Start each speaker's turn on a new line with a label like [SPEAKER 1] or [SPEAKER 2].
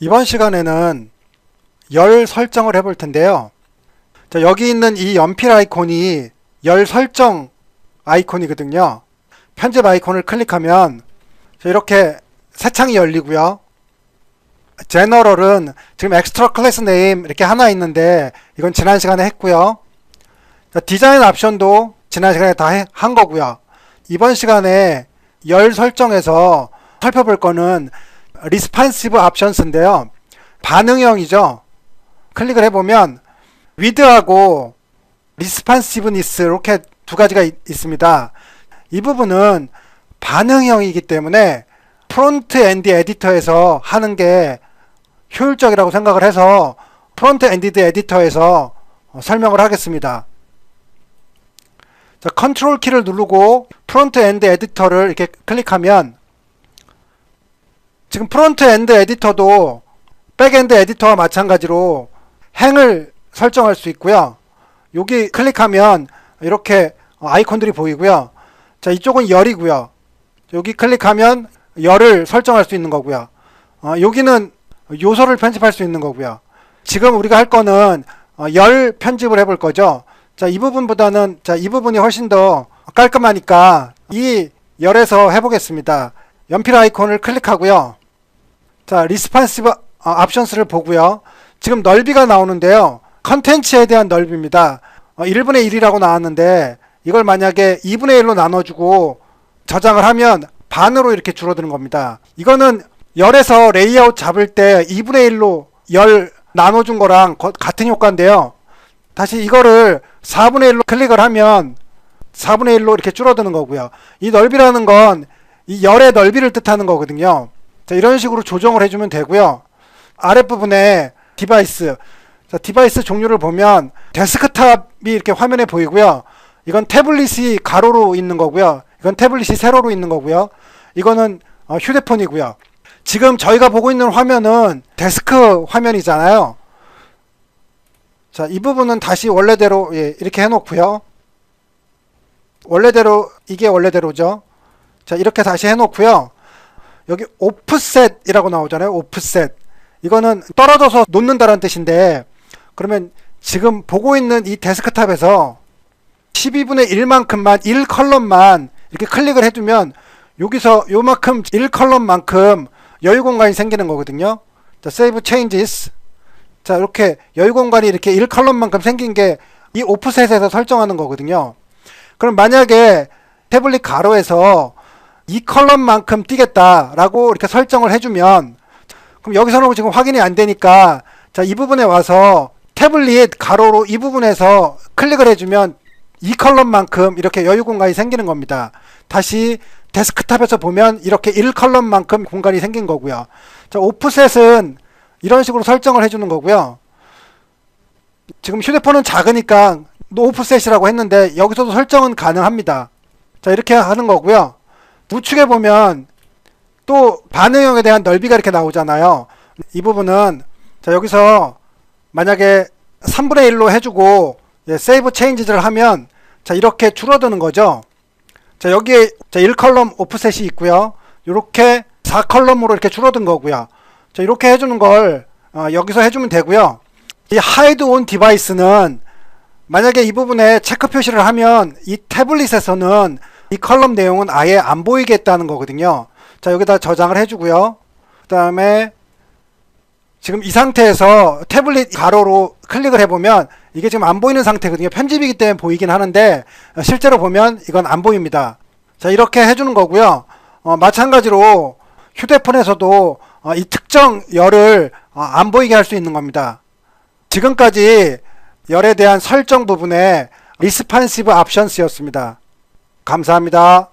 [SPEAKER 1] 이번 시간에는 열 설정을 해볼 텐데요. 자, 여기 있는 이 연필 아이콘이 열 설정 아이콘이거든요. 편집 아이콘을 클릭하면 자, 이렇게 새 창이 열리고요. 제너럴은 지금 엑스트라 클래스 네임 이렇게 하나 있는데 이건 지난 시간에 했고요. 자, 디자인 옵션도 지난 시간에 다 한 거고요. 이번 시간에 열 설정에서 살펴볼 거는 리스판시브 옵션스인데요. 반응형이죠. 클릭을 해보면 위드하고 리스판시브니스 이렇게 두 가지가 있, 있습니다. 이 부분은 반응형이기 때문에 프론트 엔드 에디터에서 하는 게 효율적이라고 생각을 해서 프론트 엔디드 에디터에서 어, 설명을 하겠습니다. 자, 컨트롤 키를 누르고 프론트 엔드 에디터를 이렇게 클릭하면 지금 프론트 엔드 에디터도 백엔드 에디터와 마찬가지로 행을 설정할 수 있고요. 여기 클릭하면 이렇게 아이콘들이 보이고요. 자, 이쪽은 열이고요. 여기 클릭하면 열을 설정할 수 있는 거고요. 어, 여기는 요소를 편집할 수 있는 거고요. 지금 우리가 할 거는 어, 열 편집을 해볼 거죠. 자, 이 부분보다는 자, 이 부분이 훨씬 더 깔끔하니까 이 열에서 해보겠습니다. 연필 아이콘을 클릭하고요. 자, 리스판시브 옵션스를 보고요. 지금 넓이가 나오는데요. 컨텐츠에 대한 넓이입니다. 어, 1분의 1이라고 나왔는데 이걸 만약에 2분의 1로 나눠주고 저장을 하면 반으로 이렇게 줄어드는 겁니다. 이거는 열에서 레이아웃 잡을 때 2분의 1로 열 나눠준 거랑 거- 같은 효과인데요. 다시 이거를 4분의 1로 클릭을 하면 4분의 1로 이렇게 줄어드는 거고요. 이 넓이라는 건 이 열의 넓이를 뜻하는 거거든요. 자, 이런 식으로 조정을 해주면 되고요. 아랫부분에 디바이스. 자, 디바이스 종류를 보면 데스크탑이 이렇게 화면에 보이고요. 이건 태블릿이 가로로 있는 거고요. 이건 태블릿이 세로로 있는 거고요. 이거는 어, 휴대폰이고요. 지금 저희가 보고 있는 화면은 데스크 화면이잖아요. 자, 이 부분은 다시 원래대로 예, 이렇게 해놓고요. 원래대로 이게 원래대로죠. 자, 이렇게 다시 해놓고요. 여기 오프셋이라고 나오잖아요. 오프셋. 이거는 떨어져서 놓는다는 뜻인데 그러면 지금 보고 있는 이 데스크탑에서 12분의 1만큼만 1 컬럼만 이렇게 클릭을 해두면 여기서 요만큼 1 컬럼만큼 여유 공간이 생기는 거거든요. 자, save changes. 자, 이렇게 여유 공간이 이렇게 1 컬럼만큼 생긴 게 이 오프셋에서 설정하는 거거든요. 그럼 만약에 태블릿 가로에서 2컬럼만큼 띄겠다라고 이렇게 설정을 해주면 그럼 여기서는 지금 확인이 안 되니까 자, 이 부분에 와서 태블릿 가로로 이 부분에서 클릭을 해주면 2컬럼만큼 이렇게 여유 공간이 생기는 겁니다. 다시 데스크탑에서 보면 이렇게 1컬럼만큼 공간이 생긴 거고요. 자, 오프셋은 이런 식으로 설정을 해주는 거고요. 지금 휴대폰은 작으니까 노 오프셋이라고 했는데 여기서도 설정은 가능합니다. 자, 이렇게 하는 거고요. 우측에 보면 또 반응형에 대한 넓이가 이렇게 나오잖아요. 이 부분은 자, 여기서 만약에 3분의 1로 해주고 예, 세이브 체인지를 하면 자, 이렇게 줄어드는 거죠. 자, 여기에 자, 1컬럼 오프셋이 있고요. 이렇게 4컬럼으로 이렇게 줄어든 거고요. 자, 이렇게 해주는 걸 어, 여기서 해주면 되고요. 이 하이드 온 디바이스는 만약에 이 부분에 체크 표시를 하면 이 태블릿에서는 이 컬럼 내용은 아예 안 보이게 했다는 거거든요. 자, 여기다 저장을 해주고요. 그 다음에 지금 이 상태에서 태블릿 가로로 클릭을 해보면 이게 지금 안 보이는 상태거든요. 편집이기 때문에 보이긴 하는데 어, 실제로 보면 이건 안 보입니다. 자, 이렇게 해주는 거고요. 어, 마찬가지로 휴대폰에서도 어, 이 특정 열을 어, 안 보이게 할 수 있는 겁니다. 지금까지 열에 대한 설정 부분에 리스판시브 옵션스였습니다. 감사합니다.